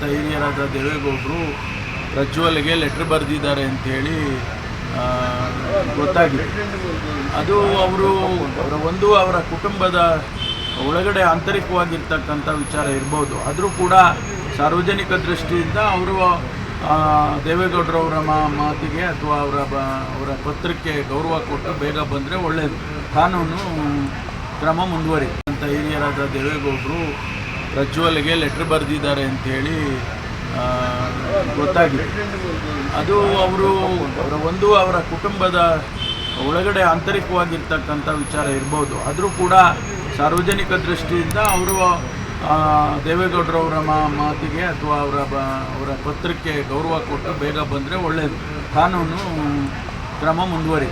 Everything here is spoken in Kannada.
ಅಂತ ಹಿರಿಯರಾದ ದೇವೇಗೌಡರು ಪ್ರಜ್ವಲ್ಗೆ ಲೆಟ್ರ್ ಬರೆದಿದ್ದಾರೆ ಅಂಥೇಳಿ ಗೊತ್ತಾಗಿದೆ. ಅದು ಅವರು ಅವರ ಒಂದು ಅವರ ಕುಟುಂಬದ ಒಳಗಡೆ ಆಂತರಿಕವಾಗಿರ್ತಕ್ಕಂಥ ವಿಚಾರ ಇರ್ಬೋದು. ಆದರೂ ಕೂಡ ಸಾರ್ವಜನಿಕ ದೃಷ್ಟಿಯಿಂದ ಅವರು ದೇವೇಗೌಡರವರ ಮಾತಿಗೆ ಅಥವಾ ಅವರ ಬ, ಅವರ ಪತ್ರಕ್ಕೆ ಗೌರವ ಕೊಟ್ಟು ಬೇಗ ಬಂದರೆ ಒಳ್ಳೆಯದು ಕಾನೂನು ಕ್ರಮ ಮುಂದುವರಿ ಅಂತ ಹಿರಿಯರಾದ ದೇವೇಗೌಡರು ಪ್ರಜ್ವಲ್ಗೆ ಲೆಟ್ರ್ ಬರೆದಿದ್ದಾರೆ ಅಂಥೇಳಿ ಗೊತ್ತಾಗಿದೆ. ಅದು ಅವರು, ಅವರ ಒಂದು ಅವರ ಕುಟುಂಬದ ಒಳಗಡೆ ಆಂತರಿಕವಾಗಿರ್ತಕ್ಕಂಥ ವಿಚಾರ ಇರ್ಬೋದು. ಆದರೂ ಕೂಡ ಸಾರ್ವಜನಿಕ ದೃಷ್ಟಿಯಿಂದ ಅವರು ದೇವೇಗೌಡರವರ ಮಾತಿಗೆ ಅಥವಾ ಅವರ ಬ, ಅವರ ಪತ್ರಕ್ಕೆ ಗೌರವ ಕೊಟ್ಟು ಬೇಗ ಬಂದರೆ ಒಳ್ಳೆಯದು ಕಾನೂನು ಕ್ರಮ ಮುಂದುವರಿ